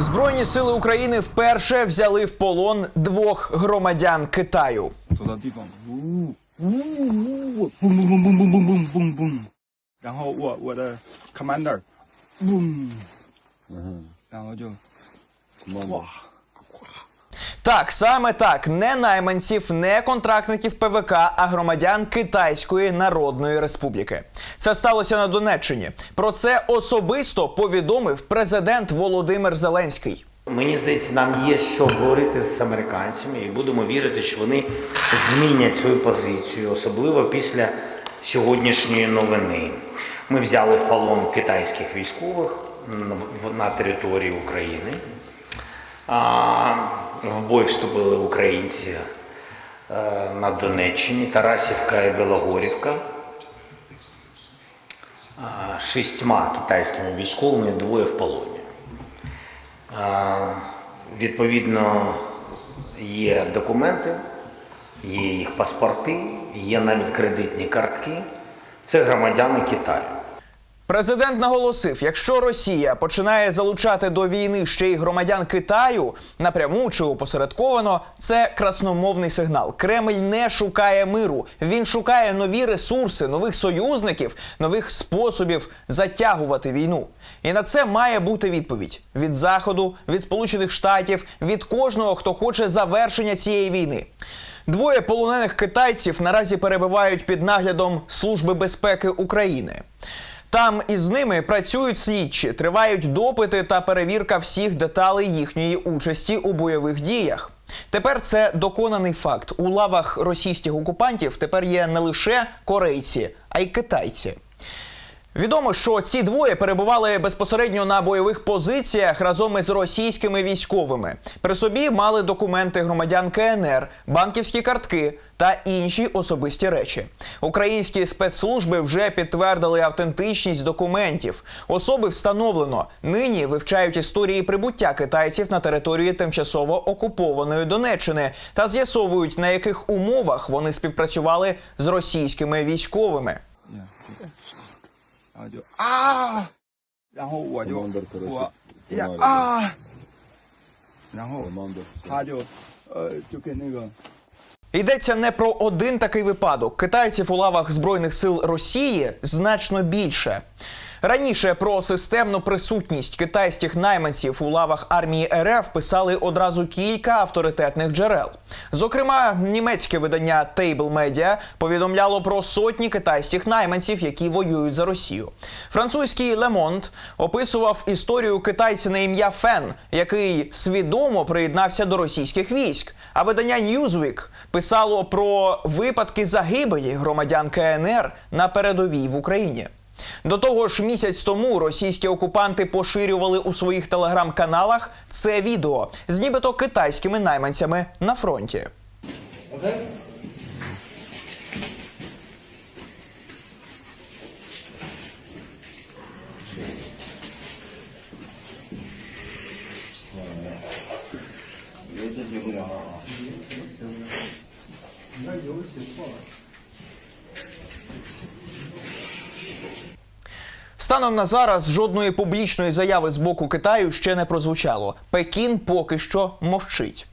Збройні сили України вперше взяли в полон двох громадян Китаю. 走 Так, саме так, не найманців, не контрактників ПВК, а громадян Китайської Народної Республіки. Це сталося на Донеччині. Про це особисто повідомив президент Володимир Зеленський. Мені здається, нам є що говорити з американцями, і будемо вірити, що вони змінять свою позицію, особливо після сьогоднішньої новини. Ми взяли в полон китайських військових на території України. В бой вступили українці е, на Донеччині, Тарасівка і Білогорівка. Шістьма китайськими військовими, двоє в полоні. Відповідно, є документи, є їх паспорти, є навіть кредитні картки. Це громадяни Китаю. Президент наголосив, якщо Росія починає залучати до війни ще й громадян Китаю напряму чи опосередковано, це красномовний сигнал. Кремль не шукає миру. Він шукає нові ресурси, нових союзників, нових способів затягувати війну. І на це має бути відповідь від заходу, від Сполучених Штатів, від кожного, хто хоче завершення цієї війни. Двоє полонених китайців наразі перебувають під наглядом Служби безпеки України. Там із ними працюють слідчі, тривають допити та перевірка всіх деталей їхньої участі у бойових діях. Тепер це доконаний факт. У лавах російських окупантів тепер є не лише корейці, а й китайці. Відомо, що ці двоє перебували безпосередньо на бойових позиціях разом із російськими військовими. При собі мали документи громадян КНР, банківські картки та інші особисті речі. Українські спецслужби вже підтвердили автентичність документів. Особи встановлено. Нині вивчають історії прибуття китайців на територію тимчасово окупованої Донеччини та з'ясовують, на яких умовах вони співпрацювали з російськими військовими. 然后就啊，然后我就我呀啊，然后他就呃就跟那个。 Йдеться не про один такий випадок. Китайців у лавах збройних сил Росії значно більше. Раніше про системну присутність китайських найманців у лавах армії РФ писали одразу кілька авторитетних джерел. Зокрема, німецьке видання Table Media повідомляло про сотні китайських найманців, які воюють за Росію. Французький Le Monde описував історію китайця на ім'я Фен, який свідомо приєднався до російських військ. А видання Newsweek писало про випадки загибелі громадян КНР на передовій в Україні. До того ж, місяць тому російські окупанти поширювали у своїх телеграм-каналах це відео з нібито китайськими найманцями на фронті. Станом на зараз жодної публічної заяви з боку Китаю ще не прозвучало. Пекін поки що мовчить.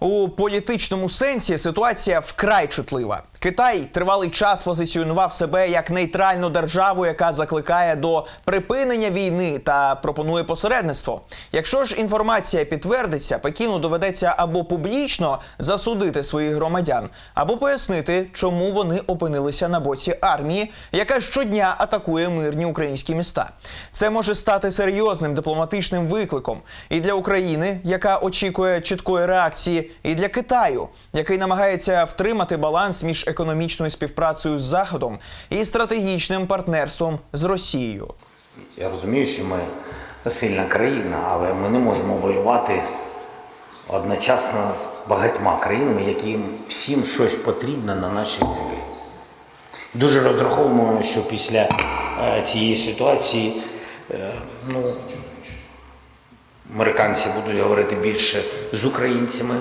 У політичному сенсі ситуація вкрай чутлива. Китай тривалий час позиціонував себе як нейтральну державу, яка закликає до припинення війни та пропонує посередництво. Якщо ж інформація підтвердиться, Пекіну доведеться або публічно засудити своїх громадян, або пояснити, чому вони опинилися на боці армії, яка щодня атакує мирні українські міста. Це може стати серйозним дипломатичним викликом і для України, яка очікує чіткої реакції, і для Китаю, який намагається втримати баланс між економічною співпрацею з Заходом і стратегічним партнерством з Росією. Я розумію, що ми сильна країна, але ми не можемо воювати одночасно з багатьма країнами, яким всім щось потрібно на нашій землі. Дуже розраховуємо, що після е, цієї ситуації е, ну, американці будуть говорити більше з українцями,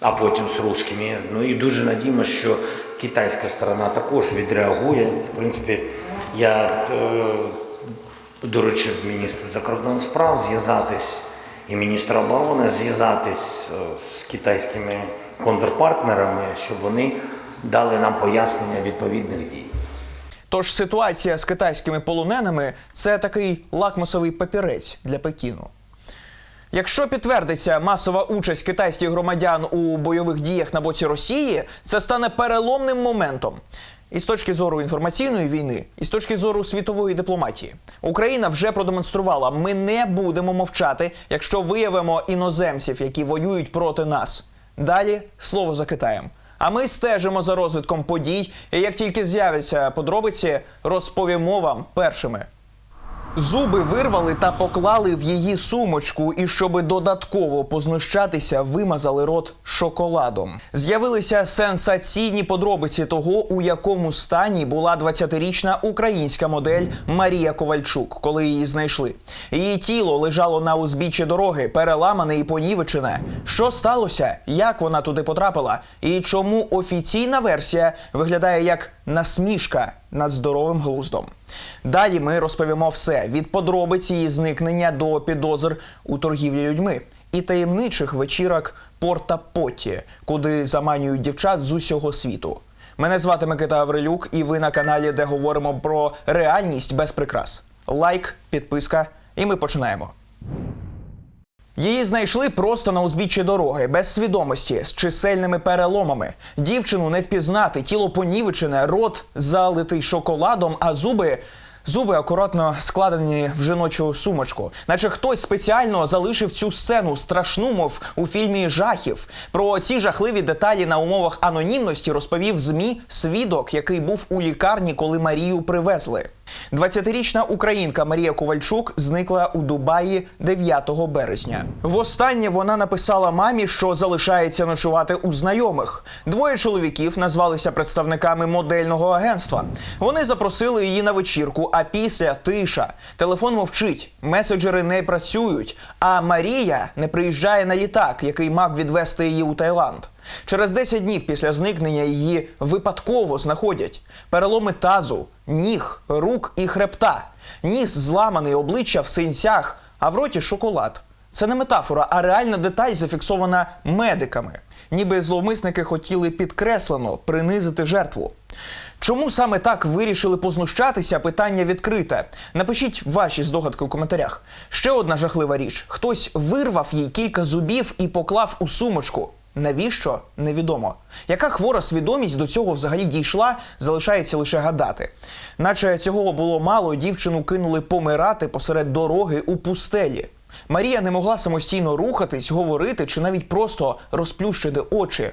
а потім з русскими. Ну і дуже надіємося, що китайська сторона також відреагує. В принципі, я е, доручив міністру закордонних справ зв'язатись і міністра оборони зв'язатись е, з китайськими контрпартнерами, щоб вони дали нам пояснення відповідних дій. Тож ситуація з китайськими полоненими це такий лакмусовий папірець для Пекіну. Якщо підтвердиться масова участь китайських громадян у бойових діях на боці Росії, це стане переломним моментом. І з точки зору інформаційної війни, і з точки зору світової дипломатії, Україна вже продемонструвала: ми не будемо мовчати, якщо виявимо іноземців, які воюють проти нас. Далі слово за Китаєм. А ми стежимо за розвитком подій, і як тільки з'являться подробиці, розповімо вам першими. Зуби вирвали та поклали в її сумочку, і щоби додатково познущатися, вимазали рот шоколадом. З'явилися сенсаційні подробиці того, у якому стані була 20-річна українська модель Марія Ковальчук, коли її знайшли. Її тіло лежало на узбіччі дороги, переламане і понівечене. Що сталося? Як вона туди потрапила? І чому офіційна версія виглядає як насмішка над здоровим глуздом? Далі ми розповімо все від подробиць її зникнення до підозр у торгівлі людьми і таємничих вечірок Порта Потті, куди заманюють дівчат з усього світу. Мене звати Микита Аврилюк, і ви на каналі, де говоримо про реальність без прикрас. Лайк, підписка, і ми починаємо. Її знайшли просто на узбіччі дороги, без свідомості, з чисельними переломами. Дівчину не впізнати, тіло понівечене, рот залитий шоколадом, а зуби. Зуби акуратно складені в жіночу сумочку, наче хтось спеціально залишив цю сцену страшну, мов у фільмі жахів. Про ці жахливі деталі на умовах анонімності розповів змі свідок, який був у лікарні, коли Марію привезли. 20-річна українка Марія Ковальчук зникла у Дубаї 9 березня. Востаннє вона написала мамі, що залишається ночувати у знайомих. Двоє чоловіків назвалися представниками модельного агентства. Вони запросили її на вечірку, а після тиша. Телефон мовчить, меседжери не працюють. А Марія не приїжджає на літак, який мав відвести її у Таїланд. Через 10 днів після зникнення її випадково знаходять переломи тазу, ніг, рук і хребта, ніс зламаний обличчя в синцях, а в роті шоколад. Це не метафора, а реальна деталь зафіксована медиками. Ніби зловмисники хотіли підкреслено принизити жертву. Чому саме так вирішили познущатися? Питання відкрите. Напишіть ваші здогадки у коментарях. Ще одна жахлива річ: хтось вирвав їй кілька зубів і поклав у сумочку. Навіщо невідомо. Яка хвора свідомість до цього взагалі дійшла, залишається лише гадати. Наче цього було мало, дівчину кинули помирати посеред дороги у пустелі. Марія не могла самостійно рухатись, говорити чи навіть просто розплющити очі.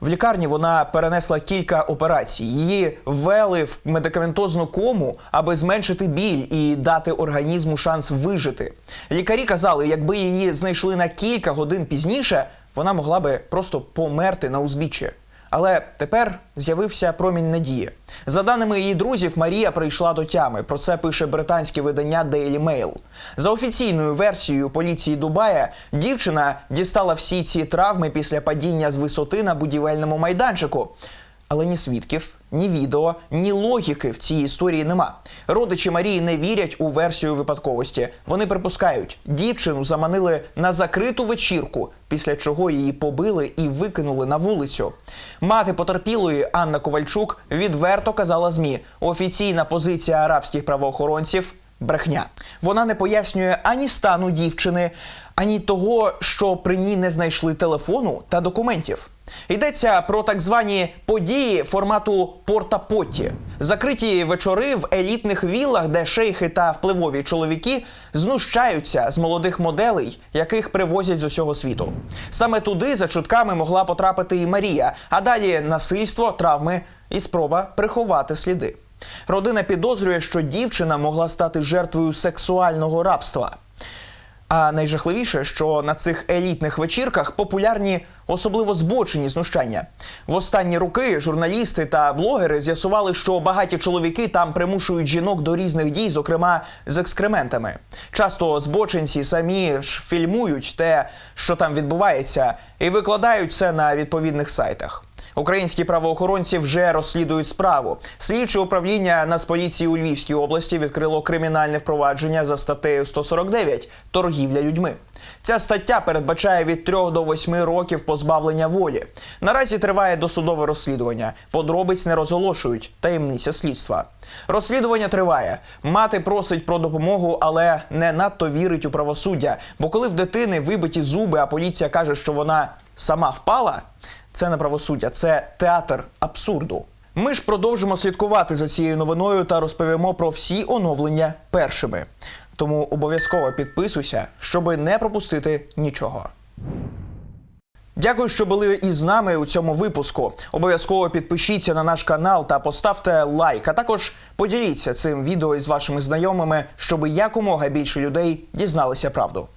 В лікарні вона перенесла кілька операцій. Її ввели в медикаментозну кому, аби зменшити біль і дати організму шанс вижити. Лікарі казали, якби її знайшли на кілька годин пізніше, вона могла би просто померти на узбіччі. Але тепер з'явився промінь надії. За даними її друзів, Марія прийшла до тями. Про це пише британське видання Daily Mail. За офіційною версією поліції Дубая, дівчина дістала всі ці травми після падіння з висоти на будівельному майданчику. Але ні свідків, ні відео, ні логіки в цій історії нема. Родичі Марії не вірять у версію випадковості. Вони припускають, дівчину заманили на закриту вечірку, після чого її побили і викинули на вулицю. Мати потерпілої Анна Ковальчук відверто казала змі. Офіційна позиція арабських правоохоронців. Брехня. Вона не пояснює ані стану дівчини, ані того, що при ній не знайшли телефону та документів. Йдеться про так звані події формату порта Потті. закриті вечори в елітних віллах, де шейхи та впливові чоловіки знущаються з молодих моделей, яких привозять з усього світу. Саме туди за чутками могла потрапити і Марія, а далі насильство, травми і спроба приховати сліди. Родина підозрює, що дівчина могла стати жертвою сексуального рабства. А найжахливіше, що на цих елітних вечірках популярні особливо збочені знущання. В останні роки журналісти та блогери з'ясували, що багаті чоловіки там примушують жінок до різних дій, зокрема з екскрементами. Часто збочинці самі ж фільмують те, що там відбувається, і викладають це на відповідних сайтах. Українські правоохоронці вже розслідують справу. Слідче управління Нацполіції у Львівській області відкрило кримінальне впровадження за статтею 149 торгівля людьми. Ця стаття передбачає від 3 до 8 років позбавлення волі. Наразі триває досудове розслідування. Подробиць не розголошують. Таємниця слідства. Розслідування триває. Мати просить про допомогу, але не надто вірить у правосуддя. Бо коли в дитини вибиті зуби, а поліція каже, що вона сама впала, це не правосуддя, це театр абсурду. Ми ж продовжимо слідкувати за цією новиною та розповімо про всі оновлення першими. Тому обов'язково підписуйся, щоби не пропустити нічого. Дякую, що були із нами у цьому випуску. Обов'язково підпишіться на наш канал та поставте лайк. А також поділіться цим відео із вашими знайомими, щоб якомога більше людей дізналися правду.